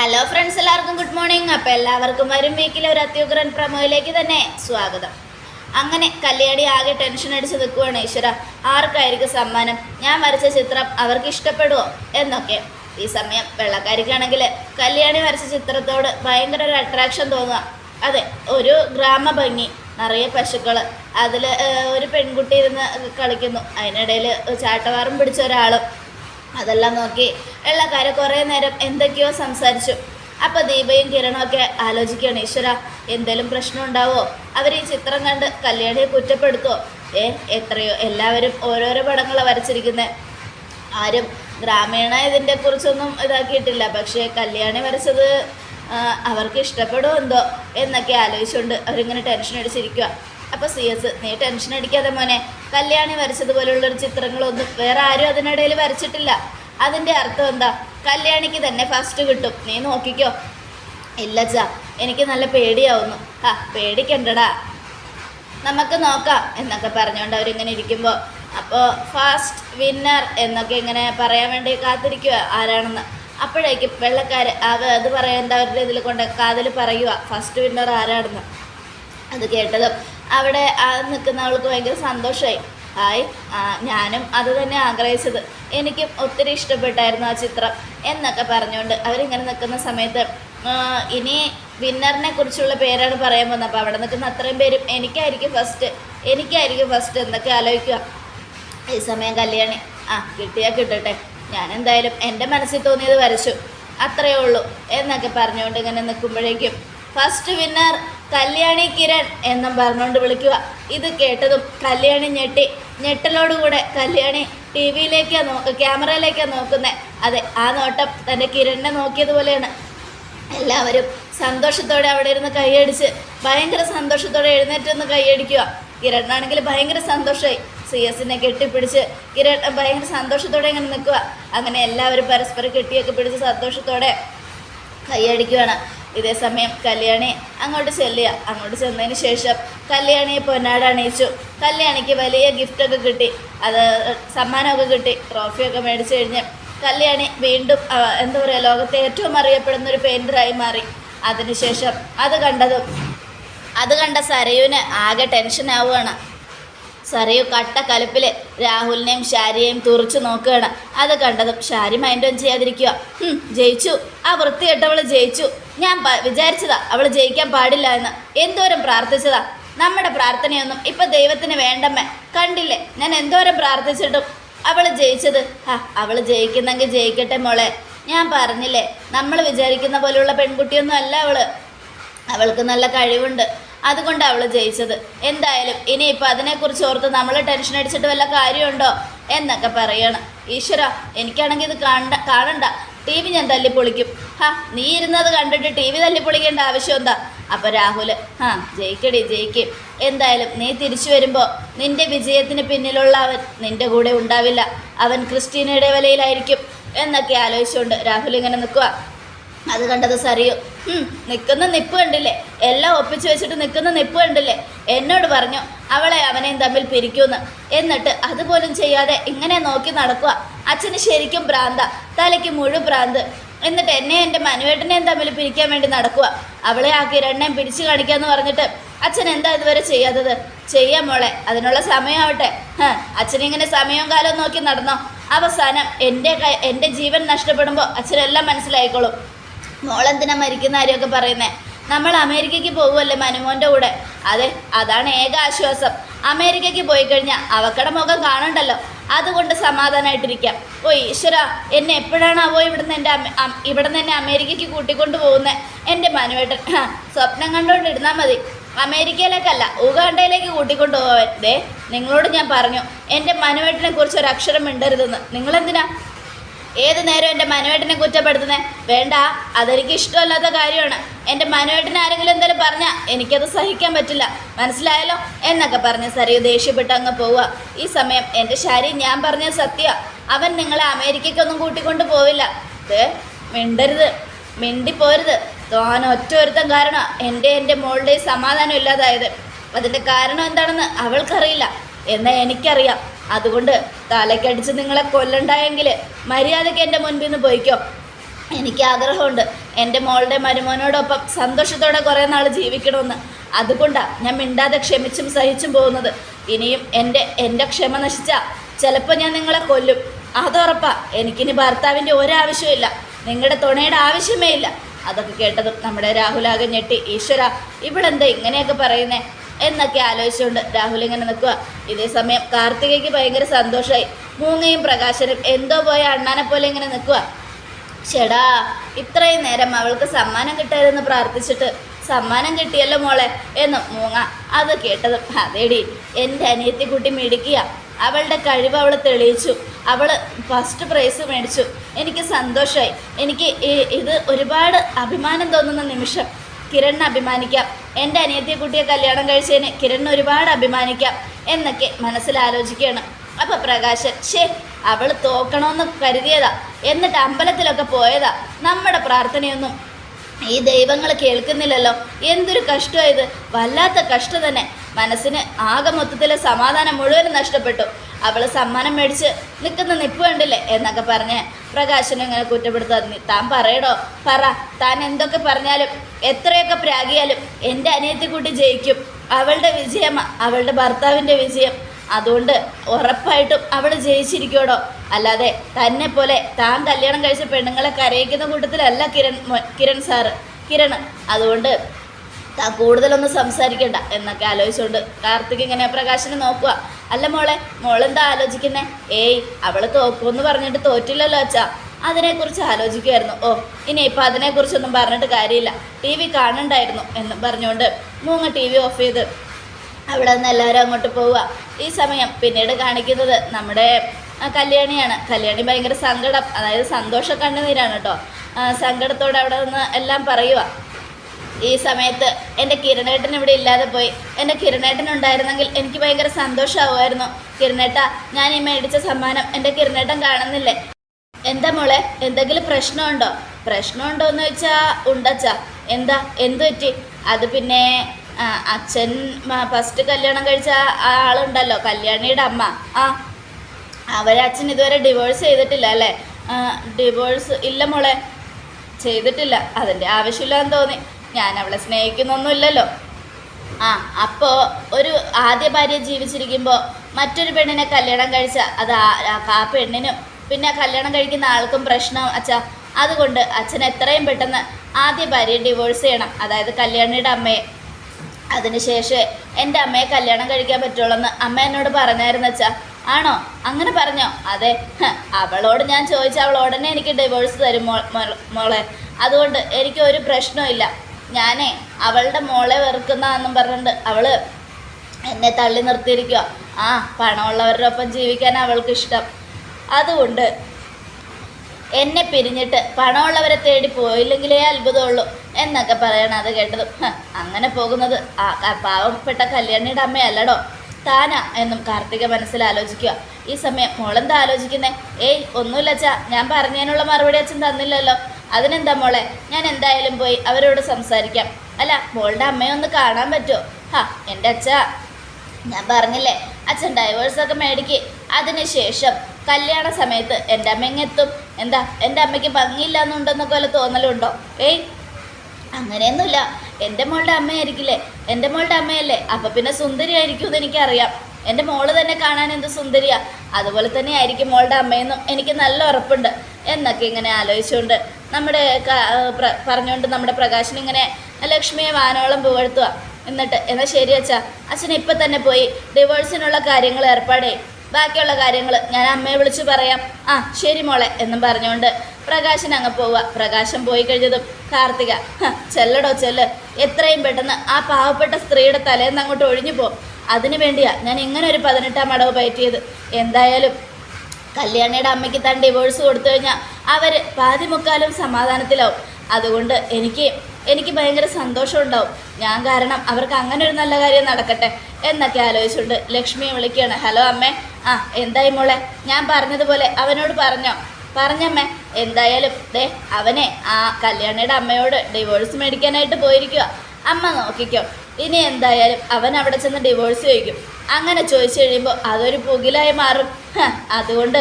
Hello friends എല്ലാവർക്കും good morning അപ്പോൾ എല്ലാവർക്കും വരും വീക്കിലെ ഒരു അത്യുഗ്രൻ പ്രമോയിലേക്ക് തന്നെ സ്വാഗതം. അങ്ങനെ കല്യാണി ആകെ ടെൻഷൻ അടിച്ച് നിൽക്കുവാണ് ഈശ്വര. ആർക്കായിരിക്കും സമ്മാനം? ഞാൻ വരച്ച ചിത്രം അവർക്ക് ഇഷ്ടപ്പെടുമോ എന്നൊക്കെ. ഈ സമയം വെള്ളക്കാരിക്കാണെങ്കിൽ കല്യാണി വരച്ച ചിത്രത്തോട് ഭയങ്കര ഒരു അട്രാക്ഷൻ തോന്നുക. അതെ ഒരു ഗ്രാമ ഭംഗി നിറയെ പശുക്കൾ. അതിൽ ഒരു പെൺകുട്ടി ഇരുന്ന് കളിക്കുന്നു. അതിനിടയിൽ ചാട്ടവാറും പിടിച്ച ഒരാളും. അതെല്ലാം നോക്കി വെള്ളക്കാര് കുറേ നേരം എന്തൊക്കെയോ സംസാരിച്ചു. അപ്പോൾ ദീപയും കിരണും ഒക്കെ ആലോചിക്കുകയാണ് ഈശ്വര എന്തേലും പ്രശ്നം ഉണ്ടാവോ? അവർ ഈ ചിത്രം കണ്ട് കല്യാണിയെ കുറ്റപ്പെടുത്തോ ഏ എത്രയോ എല്ലാവരും ഓരോരോ പടങ്ങളാണ് വരച്ചിരിക്കുന്നത് ആരും ഗ്രാമീണ ഇതിന്റെ കുറിച്ചൊന്നും ഇതാക്കിയിട്ടില്ല പക്ഷേ കല്യാണി വരച്ചത് അവർക്ക് ഇഷ്ടപ്പെടുമോ എന്തോ എന്നൊക്കെ ആലോചിച്ചുകൊണ്ട് അവരിങ്ങനെ ടെൻഷൻ അടിച്ചിരിക്കുക അപ്പോൾ സി എസ് നീ ടെൻഷൻ അടിക്കാതെ മോനെ കല്യാണി വരച്ചതുപോലുള്ളൊരു ചിത്രങ്ങളൊന്നും വേറെ ആരും അതിനിടയിൽ വരച്ചിട്ടില്ല. അതിന്റെ അർത്ഥം എന്താ? കല്യാണിക്ക് തന്നെ ഫസ്റ്റ് കിട്ടും. നീ നോക്കിക്കോ. ഇല്ല ചാ എനിക്ക് നല്ല പേടിയാവുന്നു. ആ പേടിക്കണ്ടടാ. നമുക്ക് നോക്കാം എന്നൊക്കെ പറഞ്ഞുകൊണ്ട് അവരിങ്ങനെ ഇരിക്കുമ്പോൾ അപ്പോൾ ഫാസ്റ്റ് വിന്നർ എന്നൊക്കെ ഇങ്ങനെ പറയാൻ വേണ്ടി കാത്തിരിക്കുക ആരാണെന്ന്. അപ്പോഴേക്കും വെള്ളക്കാർ അവ അത് പറയാൻ അവരുടെ ഇതിൽ കൊണ്ട് കാതിൽ പറയുക ഫസ്റ്റ് വിന്നർ ആരാണെന്ന്. അത് കേട്ടതും അവിടെ ആ നിൽക്കുന്ന അവൾക്ക് ഭയങ്കര സന്തോഷമായി. ആയി ഞാനും അത് തന്നെ ആഗ്രഹിച്ചത്. എനിക്കും ഒത്തിരി ഇഷ്ടപ്പെട്ടായിരുന്നു ആ ചിത്രം എന്നൊക്കെ പറഞ്ഞുകൊണ്ട് അവരിങ്ങനെ നിൽക്കുന്ന സമയത്ത് ഇനി വിന്നറിനെ കുറിച്ചുള്ള പേരാണ് പറയാൻ പോകുന്നത്. അപ്പോൾ അവിടെ നിൽക്കുന്ന അത്രയും പേരും എനിക്കായിരിക്കും ഫസ്റ്റ് എനിക്കായിരിക്കും ഫസ്റ്റ് എന്നൊക്കെ ആലോചിക്കുക. ഈ സമയം കല്യാണി ആ കിട്ടിയാൽ കിട്ടട്ടെ. ഞാൻ എന്തായാലും എന്റെ മനസ്സിൽ തോന്നിയത് വരച്ചു. അത്രയേ ഉള്ളൂ എന്നൊക്കെ പറഞ്ഞുകൊണ്ട് ഇങ്ങനെ നിൽക്കുമ്പോഴേക്കും ഫസ്റ്റ് വിന്നർ കല്യാണി കിരൺ എന്നും പറഞ്ഞുകൊണ്ട് വിളിക്കുക. ഇത് കേട്ടതും കല്യാണി ഞെട്ടി. ഞെട്ടലോടുകൂടെ കല്യാണി ടി വിയിലേക്കാണ് നോ ക്യാമറയിലേക്കാണ് നോക്കുന്നത് അതെ ആ നോട്ടം തന്റെ കിരണിനെ നോക്കിയതുപോലെയാണ്. എല്ലാവരും സന്തോഷത്തോടെ അവിടെ ഇരുന്ന് കൈയടിച്ച് ഭയങ്കര സന്തോഷത്തോടെ എഴുന്നേറ്റ് ഒന്ന് കൈയടിക്കുക. കിരണാണെങ്കിൽ ഭയങ്കര സന്തോഷമായി സി എസിനെ കെട്ടിപ്പിടിച്ച് കിരൺ ഭയങ്കര സന്തോഷത്തോടെ ഇങ്ങനെ നിൽക്കുക. അങ്ങനെ എല്ലാവരും പരസ്പരം കെട്ടിയൊക്കെ പിടിച്ച് സന്തോഷത്തോടെ കൈയടിക്കുകയാണ് ഇതേ സമയം കല്യാണി അങ്ങോട്ട് ചെല്ലുക. അങ്ങോട്ട് ചെന്നതിന് ശേഷം കല്യാണിയെ പൊന്നാട് അണിയിച്ചു കല്യാണിക്ക് വലിയ ഗിഫ്റ്റൊക്കെ കിട്ടി. അത് സമ്മാനമൊക്കെ കിട്ടി. ട്രോഫിയൊക്കെ മേടിച്ചു കഴിഞ്ഞ് കല്യാണി വീണ്ടും എന്താ പറയുക ലോകത്തെ ഏറ്റവും അറിയപ്പെടുന്ന ഒരു പെയിന്ററായി മാറി. അതിനുശേഷം അത് കണ്ടതും അത് കണ്ട സരയുവിന് ആകെ ടെൻഷൻ ആവുകയാണ് സരയു കട്ട കലപ്പിൽ രാഹുലിനെയും ഷാരിയെയും തുറച്ചു നോക്കുകയാണ്. അത് കണ്ടതും ഷാരി മൈൻഡ് ഓൺ ചെയ്യാതിരിക്കുക ജയിച്ചു. ആ വൃത്തികെട്ടവൾ ജയിച്ചു. ഞാൻ വിചാരിച്ചതാ അവൾ ജയിക്കാൻ പാടില്ല എന്ന്. എന്തോരം പ്രാർത്ഥിച്ചതാ. നമ്മുടെ പ്രാർത്ഥനയൊന്നും ഇപ്പൊ ദൈവത്തിന് വേണ്ടമ്മേ. കണ്ടില്ലേ? ഞാൻ എന്തോരം പ്രാർത്ഥിച്ചിട്ടും അവൾ ജയിച്ചത്. ആ അവൾ ജയിക്കുന്നെങ്കിൽ ജയിക്കട്ടെ മോളെ. ഞാൻ പറഞ്ഞില്ലേ നമ്മൾ വിചാരിക്കുന്ന പോലെയുള്ള പെൺകുട്ടിയൊന്നും അല്ല അവൾ. അവൾക്ക് നല്ല കഴിവുണ്ട്. അതുകൊണ്ട് അവൾ ജയിച്ചത്. എന്തായാലും ഇനിയിപ്പോൾ അതിനെക്കുറിച്ച് ഓർത്ത് നമ്മൾ ടെൻഷൻ അടിച്ചിട്ട് വല്ല കാര്യമുണ്ടോ എന്നൊക്കെ പറയണം. ഈശ്വര എനിക്കാണെങ്കിൽ ഇത് കാണണ്ട കാണണ്ട. ടി വി ഞാൻ തല്ലിപ്പൊളിക്കും. ഹാ നീ ഇരുന്നത് കണ്ടിട്ട് ടി വി തല്ലിപ്പൊളിക്കേണ്ട ആവശ്യം എന്താ? അപ്പോൾ രാഹുൽ ഹാ ജയിക്കടി ജയിക്കും. എന്തായാലും നീ തിരിച്ചു വരുമ്പോൾ നിന്റെ വിജയത്തിന് പിന്നിലുള്ള അവൻ നിന്റെ കൂടെ ഉണ്ടാവില്ല. അവൻ ക്രിസ്റ്റീനയുടെ വിലയിലായിരിക്കും എന്നൊക്കെ ആലോചിച്ചുകൊണ്ട് രാഹുൽ ഇങ്ങനെ നിൽക്കുക അത് കണ്ടത് സറിയോ നിൽക്കുന്ന നിപ്പ് കണ്ടില്ലേ? എല്ലാം ഒപ്പിച്ച് വെച്ചിട്ട് നിൽക്കുന്ന നിപ്പ് കണ്ടില്ലേ? എന്നോട് പറഞ്ഞു അവളെ അവനെയും തമ്മിൽ പിരിക്കൂന്ന്. എന്നിട്ട് അതുപോലും ചെയ്യാതെ ഇങ്ങനെ നോക്കി നടക്കുക അച്ഛന് ശരിക്കും ഭ്രാന്ത. തലയ്ക്ക് മുഴു ഭ്രാന്ത്. എന്നിട്ട് എന്നെ എന്റെ മനുവേട്ടനെയും തമ്മിൽ പിരിക്കാൻ വേണ്ടി നടക്കുക അവളെ ആക്കി കിരണ്ണയും പിടിച്ചു കാണിക്കാന്ന് പറഞ്ഞിട്ട് അച്ഛൻ എന്താ ഇതുവരെ ചെയ്യാത്തത്? ചെയ്യാം മോളെ അതിനുള്ള സമയമാവട്ടെ. അച്ഛനിങ്ങനെ സമയവും കാലവും നോക്കി നടന്നോ? അവസാനം എന്റെ എന്റെ ജീവൻ നഷ്ടപ്പെടുമ്പോൾ അച്ഛനെല്ലാം മനസ്സിലായിക്കോളും. മോളെന്തിനാ മരിക്കുന്ന കാര്യമൊക്കെ പറയുന്നേ? നമ്മൾ അമേരിക്കയ്ക്ക് പോകുമല്ലേ മനുമോന്റെ കൂടെ? അതെ അതാണ് ഏക ആശ്വാസം. അമേരിക്കയ്ക്ക് പോയി കഴിഞ്ഞാൽ അവക്കടെ മുഖം കാണണ്ടല്ലോ. അതുകൊണ്ട് സമാധാനമായിട്ടിരിക്കാം ഓ ഈശ്വര എന്നെ എപ്പോഴാണാവോ ഇവിടുന്ന് എന്റെ ഇവിടുന്ന് എന്നെ അമേരിക്കയ്ക്ക് കൂട്ടിക്കൊണ്ട് പോകുന്നത് എന്റെ മനുവേട്ടൻ സ്വപ്നം കണ്ടുകൊണ്ടിരുന്നാൽ മതി. അമേരിക്കയിലേക്കല്ല ഉഗാണ്ടയിലേക്ക് കൂട്ടിക്കൊണ്ട് ദേ നിങ്ങളോട് ഞാൻ പറഞ്ഞു എന്റെ മനുവേട്ടനെ കുറിച്ച് ഒരു അക്ഷരം മിണ്ടരുതെന്ന്. നിങ്ങളെന്തിനാ ഏത് നേരം എന്റെ മനുവേട്ടനെ കുറ്റപ്പെടുത്തുന്നത് വേണ്ട അതെനിക്ക് ഇഷ്ടമല്ലാത്ത കാര്യമാണ്. എന്റെ മനുവേട്ടനെ ആരെങ്കിലും എന്തെങ്കിലും പറഞ്ഞാൽ എനിക്കത് സഹിക്കാൻ പറ്റില്ല. മനസ്സിലായല്ലോ? എന്നൊക്കെ പറഞ്ഞ് സരയു ദേഷ്യപ്പെട്ട് അങ്ങ് പോവുക. ഈ സമയം എന്റെ ശാരി ഞാൻ പറഞ്ഞ സത്യ. അവൻ നിങ്ങളെ അമേരിക്കയ്ക്കൊന്നും കൂട്ടിക്കൊണ്ട് പോവില്ല. ഏ മിണ്ടരുത്. മിണ്ടിപ്പോരുത്. താൻ ഒറ്റ ഒരുത്തം കാരണം എന്റെ എന്റെ മോളുടെ സമാധാനം ഇല്ലാതായത്. അതിന്റെ കാരണം എന്താണെന്ന് അവൾക്കറിയില്ല. എന്നാൽ എനിക്കറിയാം. അതുകൊണ്ട് തലക്കടിച്ച് നിങ്ങളെ കൊല്ലണ്ടായെങ്കിൽ മര്യാദയ്ക്ക് എന്റെ മുൻപിൽ നിന്ന് പോയിക്കോ. എനിക്ക് ആഗ്രഹമുണ്ട്. എന്റെ മോളുടെ മരുമോനോടൊപ്പം സന്തോഷത്തോടെ കുറേ നാൾ ജീവിക്കണമെന്ന്. അതുകൊണ്ടാണ് ഞാൻ മിണ്ടാതെ ക്ഷമിച്ചും സഹിച്ചും പോകുന്നത്. ഇനിയും എന്റെ എന്റെ ക്ഷമ നശിച്ചാൽ ചിലപ്പോൾ ഞാൻ നിങ്ങളെ കൊല്ലും. അതുറപ്പാ എനിക്കിനി ഭർത്താവിന്റെ ഒരാവശ്യമില്ല നിങ്ങളുടെ തുണയുടെ ആവശ്യമേ ഇല്ല. അതൊക്കെ കേട്ടതും നമ്മുടെ രാഹുലാകെ ഞെട്ടി. ഈശ്വര ഇവളെന്താ ഇങ്ങനെയൊക്കെ പറയുന്നേ? എന്നൊക്കെ ആലോചിച്ചുകൊണ്ട് രാഹുൽ ഇങ്ങനെ നിൽക്കുക ഇതേ സമയം കാർത്തികയ്ക്ക് ഭയങ്കര സന്തോഷമായി മൂങ്ങയും പ്രകാശനും എന്തോ പോയ അണ്ണാനെ പോലെ ഇങ്ങനെ നിൽക്കുക ചേടാ ഇത്രയും നേരം അവൾക്ക് സമ്മാനം കിട്ടരുതെന്ന് പ്രാർത്ഥിച്ചിട്ട് സമ്മാനം കിട്ടിയല്ലോ മോളെ എന്ന് മൂങ്ങ അത് കേട്ടതും. അതേടി എന്റെ അനിയത്തി കുട്ടി മിടിക്കുക അവളുടെ കഴിവ് അവൾ തെളിയിച്ചു. അവൾ ഫസ്റ്റ് പ്രൈസ് മേടിച്ചു. എനിക്ക് സന്തോഷമായി എനിക്ക് ഇത് ഒരുപാട് അഭിമാനം തോന്നുന്ന നിമിഷം. കിരണിന് അഭിമാനിക്കാം. എന്റെ അനിയത്തിയെ കുട്ടിയെ കല്യാണം കഴിച്ചതിന് കിരണിന് ഒരുപാട് അഭിമാനിക്കാം എന്നൊക്കെ മനസ്സിലാലോചിക്കുകയാണ്. അപ്പോൾ പ്രകാശൻ ഷേ അവൾ തോക്കണമെന്ന് കരുതിയതാ. എന്നിട്ട് അമ്പലത്തിലൊക്കെ പോയതാ. നമ്മുടെ പ്രാർത്ഥനയൊന്നും ഈ ദൈവങ്ങൾ കേൾക്കുന്നില്ലല്ലോ. എന്തൊരു കഷ്ടമായത് വല്ലാത്ത കഷ്ടം തന്നെ. മനസ്സിന് ആകെ മൊത്തത്തിലെ സമാധാനം മുഴുവനും നഷ്ടപ്പെട്ടു. അവൾ സമ്മാനം മേടിച്ച് നിൽക്കുന്ന നിപ്പ് കണ്ടില്ലേ എന്നൊക്കെ പറഞ്ഞ് പ്രകാശനെ ഇങ്ങനെ കുറ്റപ്പെടുത്താൻ താൻ പറയടോ. പറ. താൻ എന്തൊക്കെ പറഞ്ഞാലും എത്രയൊക്കെ പ്രാഗിയാലും എന്റെ അനിയത്തിക്കുട്ടി ജയിക്കും. അവളുടെ വിജയം അവളുടെ ഭർത്താവിന്റെ വിജയം. അതുകൊണ്ട് ഉറപ്പായിട്ടും അവൾ ജയിച്ചിരിക്കോടോ അല്ലാതെ തന്നെ പോലെ താൻ കല്യാണം കഴിച്ച പെണ്ണുങ്ങളെ കരയിക്കുന്ന കൂട്ടത്തിലല്ല കിരൺ കിരൺ സാറ്. കിരൺ. അതുകൊണ്ട് കൂടുതലൊന്നും സംസാരിക്കണ്ട എന്നൊക്കെ ആലോചിച്ചുകൊണ്ട് കാർത്തിക് ഇങ്ങനെ പ്രകാശനെ നോക്കുക അല്ല മോളെ മോളെന്താ ആലോചിക്കുന്നേ? ഏയ് അവൾ തോക്കുമെന്ന് പറഞ്ഞിട്ട് തോറ്റില്ലല്ലോ അച്ഛാ. അതിനെക്കുറിച്ച് ആലോചിക്കുമായിരുന്നു ഓ ഇനി ഇപ്പം അതിനെക്കുറിച്ചൊന്നും പറഞ്ഞിട്ട് കാര്യമില്ല. ടി വി കാണണ്ടായിരുന്നു എന്ന് പറഞ്ഞുകൊണ്ട് മൂങ്ങ ടി വി ഓഫ് ചെയ്ത് അവിടെ നിന്ന് എല്ലാവരും അങ്ങോട്ട് പോവുക ഈ സമയം പിന്നീട് കാണിക്കുന്നത് നമ്മുടെ കല്യാണിയാണ്. കല്യാണി ഭയങ്കര സങ്കടം അതായത് സന്തോഷ കണ്ണുനീരാണ് കേട്ടോ സങ്കടത്തോടെ അവിടെ നിന്ന് എല്ലാം പറയുക ഈ സമയത്ത് എന്റെ കിരണേട്ടൻ ഇവിടെ ഇല്ലാതെ പോയി. എന്റെ കിരണേട്ടൻ ഉണ്ടായിരുന്നെങ്കിൽ എനിക്ക് ഭയങ്കര സന്തോഷമാവുമായിരുന്നു. കിരണേട്ട ഞാൻ ഈ മേടിച്ച സമ്മാനം എന്റെ കിരണേട്ടൻ കാണുന്നില്ലേ? എന്താ മോളെ എന്തെങ്കിലും പ്രശ്നമുണ്ടോ? പ്രശ്നമുണ്ടോ എന്ന് വെച്ചാൽ ഉണ്ടച്ചാ. എന്താ എന്ത് പറ്റി? അത് പിന്നെ അച്ഛൻ ഫസ്റ്റ് കല്യാണം കഴിച്ച ആ ആളുണ്ടല്ലോ കല്യാണിയുടെ അമ്മ. ആ അവരെ അച്ഛൻ ഇതുവരെ ഡിവോഴ്സ് ചെയ്തിട്ടില്ല അല്ലേ? ഡിവോഴ്സ് ഇല്ല മോളെ. ചെയ്തിട്ടില്ല. അതിന്റെ ആവശ്യമില്ലാന്ന് തോന്നി. ഞാൻ അവളെ സ്നേഹിക്കുന്നൊന്നുമില്ലല്ലോ. ആ അപ്പോൾ ഒരു ആദ്യ ഭാര്യ ജീവിച്ചിരിക്കുമ്പോൾ മറ്റൊരു പെണ്ണിനെ കല്യാണം കഴിച്ച അത് ആ പെണ്ണിനും പിന്നെ കല്യാണം കഴിക്കുന്ന ആൾക്കും പ്രശ്നം അച്ഛ. അതുകൊണ്ട് അച്ഛൻ എത്രയും പെട്ടെന്ന് ആദ്യ ഭാര്യയെ ഡിവോഴ്സ് ചെയ്യണം. അതായത് കല്യാണിയുടെ അമ്മയെ. അതിനുശേഷം എന്റെ അമ്മയെ കല്യാണം കഴിക്കാൻ പറ്റുള്ളൂന്ന് അമ്മ എന്നോട് പറഞ്ഞായിരുന്നു അച്ഛാ. ആണോ? അങ്ങനെ പറഞ്ഞോ? അതെ. അവളോട് ഞാൻ ചോദിച്ച അവൾ ഉടനെ എനിക്ക് ഡിവോഴ്സ് തരും മോളെ. അതുകൊണ്ട് എനിക്ക് ഒരു പ്രശ്നമില്ല ഞാനേ അവളുടെ മോളെ വെറുക്കുന്നതെന്നും പറഞ്ഞിട്ട് അവൾ എന്നെ തള്ളി നിർത്തിയിരിക്കുക ആ പണമുള്ളവരുടെ ഒപ്പം ജീവിക്കാൻ അവൾക്ക് ഇഷ്ടം. അതുകൊണ്ട് എന്നെ പിരിഞ്ഞിട്ട് പണമുള്ളവരെ തേടി പോയില്ലെങ്കിലേ അത്ഭുതമുള്ളൂ എന്നൊക്കെ പറയണം അത് കേട്ടത്. അങ്ങനെ പോകുന്നത് ആ പാവപ്പെട്ട കല്യാണിയുടെ അമ്മയല്ലടോ. താനാ എന്നും കാർത്തിക മനസ്സിൽ ആലോചിക്കുക ഈ സമയം മോളെന്താ ആലോചിക്കുന്നേ? ഏയ് ഒന്നുമില്ല അച്ഛാ ഞാൻ പറഞ്ഞതിനുള്ള മറുപടി അച്ഛൻ തന്നില്ലല്ലോ. അതിനെന്താ മോളെ? ഞാൻ എന്തായാലും പോയി അവരോട് സംസാരിക്കാം. അല്ല മോളുടെ അമ്മയെ ഒന്ന് കാണാൻ പറ്റുമോ ഹാ എന്റെ അച്ഛ. ഞാൻ പറഞ്ഞില്ലേ അച്ഛൻ ഡൈവേഴ്സൊക്കെ മേടിക്ക്. അതിനുശേഷം കല്യാണ സമയത്ത് എന്റെ അമ്മ എത്തും. എന്താ എന്റെ അമ്മയ്ക്ക് ഭംഗിയില്ല എന്നുണ്ടെന്നൊക്കെ വല്ല തോന്നലുണ്ടോ? ഏയ് അങ്ങനെയൊന്നുമില്ല. എന്റെ മോളുടെ അമ്മയായിരിക്കില്ലേ? എന്റെ മോളുടെ അമ്മയല്ലേ? അപ്പം പിന്നെ സുന്ദരിയായിരിക്കും എന്ന് എനിക്കറിയാം. എന്റെ മോൾ തന്നെ കാണാൻ എന്ത് സുന്ദരിയാ? അതുപോലെ തന്നെ ആയിരിക്കും മോളുടെ അമ്മയെന്നും എനിക്ക് നല്ല ഉറപ്പുണ്ട്. എന്നൊക്കെ ഇങ്ങനെ ആലോചിച്ചുകൊണ്ട് നമ്മുടെ പറഞ്ഞുകൊണ്ട് നമ്മുടെ പ്രകാശൻ ഇങ്ങനെ ലക്ഷ്മിയെ വാനോളം പുകഴ്ത്തുക എന്നിട്ട് എന്നാൽ ശരി അച്ഛാ. അച്ഛൻ ഇപ്പം തന്നെ പോയി. ഡിവോഴ്സിനുള്ള കാര്യങ്ങൾ ഏർപ്പാടേ. ബാക്കിയുള്ള കാര്യങ്ങൾ ഞാൻ അമ്മയെ വിളിച്ച് പറയാം. ആ ശരി മോളെ എന്നും പറഞ്ഞുകൊണ്ട് പ്രകാശൻ അങ്ങ് പോവുക പ്രകാശം പോയി കഴിഞ്ഞതും കാർത്തിക "ഹ, ചെല്ലടോ ചെല്ല്. എത്രയും പെട്ടെന്ന് ആ പാവപ്പെട്ട സ്ത്രീയുടെ തലേന്ന് അങ്ങോട്ട് ഒഴിഞ്ഞു പോകും അതിനു വേണ്ടിയാ ഞാൻ ഇങ്ങനെ ഒരു പതിനെട്ടാം അടവ് പയറ്റിയത്. എന്തായാലും കല്യാണിയുടെ അമ്മയ്ക്ക് താൻ ഡിവോഴ്സ് കൊടുത്തു കഴിഞ്ഞാൽ അവർ പാതി മുക്കാലും സമാധാനത്തിലാവും. അതുകൊണ്ട് എനിക്ക് എനിക്ക് ഭയങ്കര സന്തോഷം ഉണ്ടാവും ഞാൻ കാരണം അവർക്ക് അങ്ങനെ ഒരു നല്ല കാര്യം നടക്കട്ടെ എന്നൊക്കെ ആലോചിച്ചുകൊണ്ട് ലക്ഷ്മിയെ വിളിക്കുകയാണ്. ഹലോ അമ്മേ. ആ എന്തായി മോളെ? ഞാൻ പറഞ്ഞതുപോലെ അവനോട് പറഞ്ഞോ. പറഞ്ഞമ്മേ എന്തായാലും ദേ അവനെ ആ കല്യാണിയുടെ അമ്മയോട് ഡിവോഴ്സ് മേടിക്കാനായിട്ട് പോയിരിക്കുക അമ്മ നോക്കിക്കോ. ഇനി എന്തായാലും അവൻ അവിടെ ചെന്ന് ഡിവോഴ്സ് ചോദിക്കും. അങ്ങനെ ചോദിച്ചു കഴിയുമ്പോൾ അതൊരു പുകിലായി മാറും. അതുകൊണ്ട്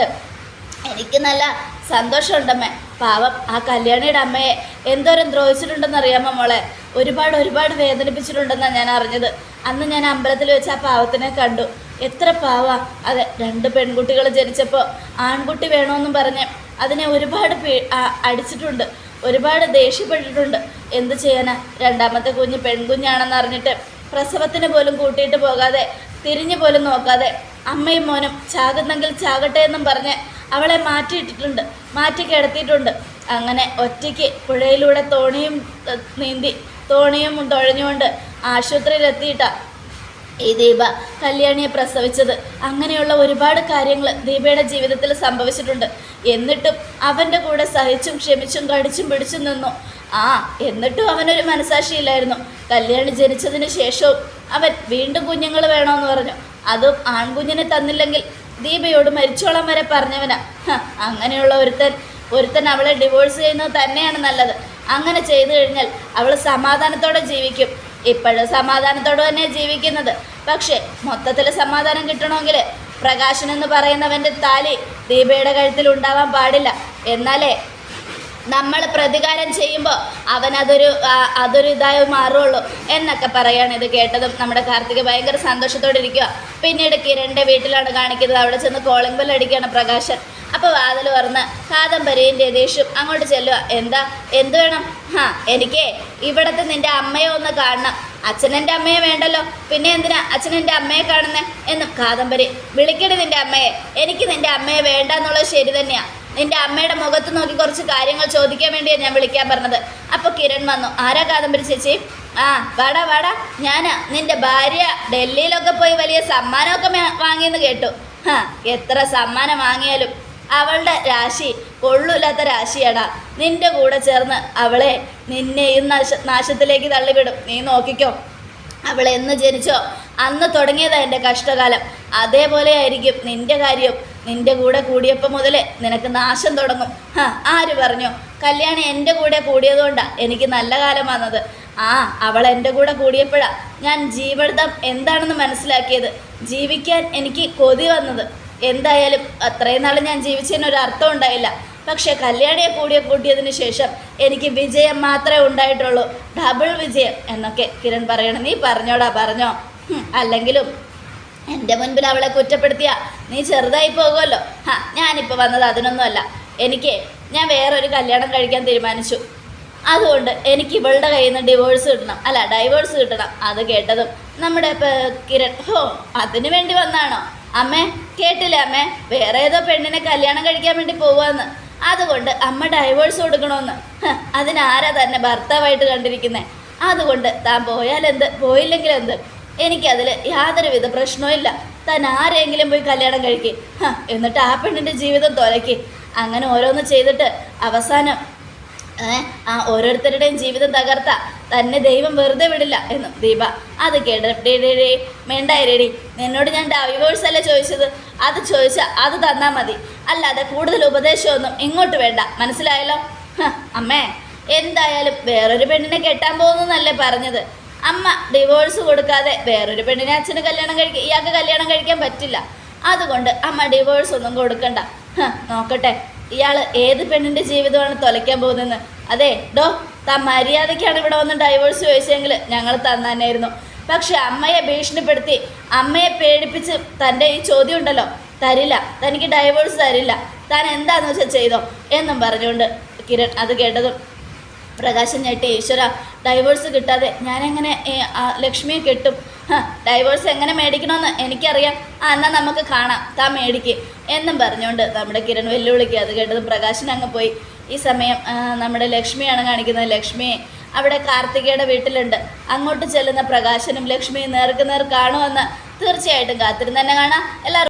എനിക്ക് നല്ല സന്തോഷമുണ്ടമ്മേ. പാവം ആ കല്യാണിയുടെ അമ്മയെ എന്തോരം ദ്രോഹിച്ചിട്ടുണ്ടെന്ന് അറിയാമോ മോളെ? ഒരുപാട് ഒരുപാട് വേദനിപ്പിച്ചിട്ടുണ്ടെന്നാണ് ഞാൻ അറിഞ്ഞത്. അന്ന് ഞാൻ അമ്പലത്തിൽ വെച്ച് ആ പാവത്തിനെ കണ്ടു. എത്ര പാവ. അതെ രണ്ട് പെൺകുട്ടികൾ ജനിച്ചപ്പോൾ ആൺകുട്ടി വേണമെന്നും പറഞ്ഞ് അതിനെ ഒരുപാട് അടിച്ചിട്ടുണ്ട്. ഒരുപാട് ദേഷ്യപ്പെട്ടിട്ടുണ്ട്. എന്ത് ചെയ്യാനാ? രണ്ടാമത്തെ കുഞ്ഞ് പെൺകുഞ്ഞാണെന്ന് അറിഞ്ഞിട്ട് പ്രസവത്തിന് പോലും കൂട്ടിയിട്ട് പോകാതെ തിരിഞ്ഞു പോലും നോക്കാതെ അമ്മയും മോനും ചാകുന്നെങ്കിൽ ചാകട്ടെ എന്നും പറഞ്ഞ് അവളെ മാറ്റിയിട്ടിട്ടുണ്ട് മാറ്റി കിടത്തിയിട്ടുണ്ട്. അങ്ങനെ ഒറ്റയ്ക്ക് പുഴയിലൂടെ തോണിയും നീന്തി തോണിയും തുഴഞ്ഞുകൊണ്ട് ആശുപത്രിയിലെത്തിയിട്ടാ ഈ ദീപ കല്യാണിയെ പ്രസവിച്ചത്. അങ്ങനെയുള്ള ഒരുപാട് കാര്യങ്ങൾ ദീപയുടെ ജീവിതത്തിൽ സംഭവിച്ചിട്ടുണ്ട്. എന്നിട്ടും അവന്റെ കൂടെ സഹിച്ചും ക്ഷമിച്ചും കടിച്ചും പിടിച്ചും നിന്നു. ആ എന്നിട്ടും അവനൊരു മനസാക്ഷിയില്ലായിരുന്നു. കല്യാണി ജനിച്ചതിന് ശേഷവും അവൻ വീണ്ടും കുഞ്ഞുങ്ങൾ വേണമെന്ന് പറഞ്ഞു. അതും ആൺകുഞ്ഞിനെ തന്നില്ലെങ്കിൽ ദീപയോട് മരിച്ചോളം വരെ പറഞ്ഞവനാ. അങ്ങനെയുള്ള ഒരുത്തൻ ഒരുത്തൻ അവളെ ഡിവോഴ്സ് ചെയ്യുന്നത് തന്നെയാണ് നല്ലത്. അങ്ങനെ ചെയ്തു കഴിഞ്ഞാൽ അവൾ സമാധാനത്തോടെ ജീവിക്കും. ഇപ്പോഴും സമാധാനത്തോടെ തന്നെ ജീവിക്കുന്നത്. പക്ഷേ മൊത്തത്തിൽ സമാധാനം കിട്ടണമെങ്കിൽ പ്രകാശൻ എന്ന് പറയുന്നവന്റെ താലി ദീപയുടെ കഴുത്തിൽ ഉണ്ടാവാൻ പാടില്ല. എന്നാലേ നമ്മൾ പ്രതികാരം ചെയ്യുമ്പോൾ അവൻ അതൊരു അതൊരു ഇതായി മാറുള്ളൂ എന്നൊക്കെ പറയാണ് ഇത് കേട്ടതും നമ്മുടെ കാർത്തിക് ഭയങ്കര സന്തോഷത്തോടെ ഇരിക്കുക പിന്നീട് കിരണിന്റെ വീട്ടിലാണ് കാണിക്കുന്നത്. അവിടെ ചെന്ന് കോളിംഗ് ബെൽ അടിക്കുകയാണ് പ്രകാശൻ. അപ്പോൾ വാതിൽ പറഞ്ഞ് കാദംബരിയും രതീഷും അങ്ങോട്ട് ചെല്ലുക എന്താ? എന്ത് വേണം? ഹാ എനിക്ക് ഇവിടുത്തെ നിന്റെ അമ്മയെ ഒന്ന് കാണണം. അച്ഛനെന്റെ അമ്മയെ വേണ്ടല്ലോ. പിന്നെ എന്തിനാ അച്ഛനെന്റെ അമ്മയെ കാണുന്നേ? എന്നും കാദംബരി വിളിക്കണേ നിന്റെ അമ്മയെ. എനിക്ക് നിന്റെ അമ്മയെ വേണ്ട എന്നുള്ളത് ശരി തന്നെയാ. നിന്റെ അമ്മയുടെ മുഖത്ത് നോക്കി കുറച്ച് കാര്യങ്ങൾ ചോദിക്കാൻ വേണ്ടിയാണ് ഞാൻ വിളിക്കാൻ പറഞ്ഞത്. അപ്പോൾ കിരൺ വന്നു. ആരാ കാദംബരി ചേച്ചി? ആ വാടാ വാടാ. ഞാൻ നിന്റെ ഭാര്യ ഡൽഹിയിലൊക്കെ പോയി വലിയ സമ്മാനമൊക്കെ വാങ്ങിയെന്ന് കേട്ടു. ആ എത്ര സമ്മാനം വാങ്ങിയാലും അവളുടെ രാശി കൊള്ളൂല്ലാത്ത രാശിയാടാ. നിന്റെ കൂടെ ചേർന്ന് അവളെ നിന്നെയും നാശ നാശത്തിലേക്ക് തള്ളിവിടും. നീ നോക്കിക്കോ. അവൾ എന്ന് ജനിച്ചോ? അന്ന് തുടങ്ങിയതാ എന്റെ കഷ്ടകാലം. അതേപോലെ ആയിരിക്കും നിന്റെ കാര്യം. നിന്റെ കൂടെ കൂടിയപ്പോൾ മുതലേ നിനക്ക് നാശം തുടങ്ങും. ആര് പറഞ്ഞു? കല്യാണി എന്റെ കൂടെ കൂടിയതുകൊണ്ടാണ് എനിക്ക് നല്ല കാലം വന്നത്. ആ അവൾ എന്റെ കൂടെ കൂടിയപ്പോഴാണ് ഞാൻ ജീവിതം എന്താണെന്ന് മനസ്സിലാക്കിയത്. ജീവിക്കാൻ എനിക്ക് കൊതി വന്നത്. എന്തായാലും അത്രയും നാൾ ഞാൻ ജീവിച്ചതിന് ഒരു അർത്ഥം ഉണ്ടായില്ല. പക്ഷേ കല്യാണിയെ കൂടിയ കൂട്ടിയതിന് ശേഷം എനിക്ക് വിജയം മാത്രമേ ഉണ്ടായിട്ടുള്ളൂ. ഡബിൾ വിജയം എന്നൊക്കെ കിരൺ പറയണം. നീ പറഞ്ഞോടാ പറഞ്ഞോ. അല്ലെങ്കിലും എന്റെ മുൻപിൽ അവളെ കുറ്റപ്പെടുത്തിയ നീ ചെറുതായി പോകുമല്ലോ. ഹാ ഞാനിപ്പോൾ വന്നത് അതിനൊന്നുമല്ല. എനിക്ക് ഞാൻ വേറൊരു കല്യാണം കഴിക്കാൻ തീരുമാനിച്ചു. അതുകൊണ്ട് എനിക്ക് ഇവളുടെ കയ്യിൽ നിന്ന് ഡിവോഴ്സ് കിട്ടണം. അല്ല ഡൈവോഴ്സ് കിട്ടണം. അത് കേട്ടതും നമ്മുടെ കിരൺ ഹോ അതിനു വേണ്ടി വന്നാണോ? അമ്മേ കേട്ടില്ല അമ്മേ? വേറെ ഏതോ പെണ്ണിനെ കല്യാണം കഴിക്കാൻ വേണ്ടി പോവാന്ന്. അതുകൊണ്ട് അമ്മ ഡൈവോഴ്സ് കൊടുക്കണമെന്ന് അതിനാരാ തന്നെ ഭർത്താവായിട്ട് കണ്ടിരിക്കുന്നത് അതുകൊണ്ട് താൻ പോയാലെന്ത്? പോയില്ലെങ്കിൽ എന്ത് എനിക്കതിൽ യാതൊരുവിധ പ്രശ്നവും ഇല്ല. താൻ ആരെങ്കിലും പോയി കല്യാണം കഴിക്കേ. എന്നിട്ട് ആ പെണ്ണിന്റെ ജീവിതം തുലക്കി. അങ്ങനെ ഓരോന്ന് ചെയ്തിട്ട് അവസാനം ആ ഓരോരുത്തരുടെയും ജീവിതം തകർത്ത. തന്നെ ദൈവം വെറുതെ വിടില്ല എന്ന്. ദീപ അത് കേടേ മേണ്ടായിരേടി. എന്നോട് ഞാൻ ഡൈവേഴ്സ് അല്ലേ ചോദിച്ചത്? അത് ചോദിച്ചാൽ അത് തന്നാൽ മതി. അല്ലാതെ കൂടുതൽ ഉപദേശമൊന്നും ഇങ്ങോട്ട് വേണ്ട. മനസ്സിലായല്ലോ? അമ്മേ എന്തായാലും വേറൊരു പെണ്ണിനെ കെട്ടാൻ പോകുന്നല്ലേ പറഞ്ഞത്. അമ്മ ഡിവോഴ്സ് കൊടുക്കാതെ വേറൊരു പെണ്ണിനെ അച്ഛന് കല്യാണം കഴിക്കുക ഇയാൾക്ക് കല്യാണം കഴിക്കാൻ പറ്റില്ല. അതുകൊണ്ട് അമ്മ ഡിവോഴ്സ് ഒന്നും കൊടുക്കണ്ട. നോക്കട്ടെ. ഇയാൾ ഏത് പെണ്ണിന്റെ ജീവിതമാണ് തുലയ്ക്കാൻ പോകുന്നതെന്ന്. അതെ ഡോ താൻ മര്യാദയ്ക്കാണ് ഇവിടെ വന്ന് ഡൈവോഴ്സ് ചോദിച്ചെങ്കിൽ ഞങ്ങൾ തന്നാനായിരുന്നു പക്ഷെ അമ്മയെ ഭീഷണിപ്പെടുത്തി അമ്മയെ പേടിപ്പിച്ച് തന്റെ ഈ ചോദ്യം ഉണ്ടല്ലോ. തരില്ല. തനിക്ക് ഡൈവോഴ്സ് തരില്ല. താൻ എന്താണെന്ന് വെച്ചാൽ ചെയ്തോ? എന്നും പറഞ്ഞുകൊണ്ട് കിരൺ അത് കേട്ടതും പ്രകാശം ഞെട്ടി ഈശ്വര ഡൈവോഴ്സ് കിട്ടാതെ ഞാനെങ്ങനെ ലക്ഷ്മിയെ കിട്ടും? ഡൈവോഴ്സ് എങ്ങനെ മേടിക്കണമെന്ന് എനിക്കറിയാം. ആ എന്നാൽ നമുക്ക് കാണാം. താ മേടിക്ക്. എന്നും പറഞ്ഞുകൊണ്ട് നമ്മുടെ കിരൺ വെല്ലുവിളിക്കുക അത് കേട്ടത് പ്രകാശൻ അങ്ങ് പോയി. ഈ സമയം നമ്മുടെ ലക്ഷ്മിയാണ് കാണിക്കുന്നത്. ലക്ഷ്മി അവിടെ കാർത്തികയുടെ വീട്ടിലുണ്ട്. അങ്ങോട്ട് ചെല്ലുന്ന പ്രകാശനും ലക്ഷ്മിയും നേർക്ക് നേർ കാണുമെന്ന് തീർച്ചയായിട്ടും കാത്തിരുന്ന് തന്നെ കാണാം. എല്ലാവർക്കും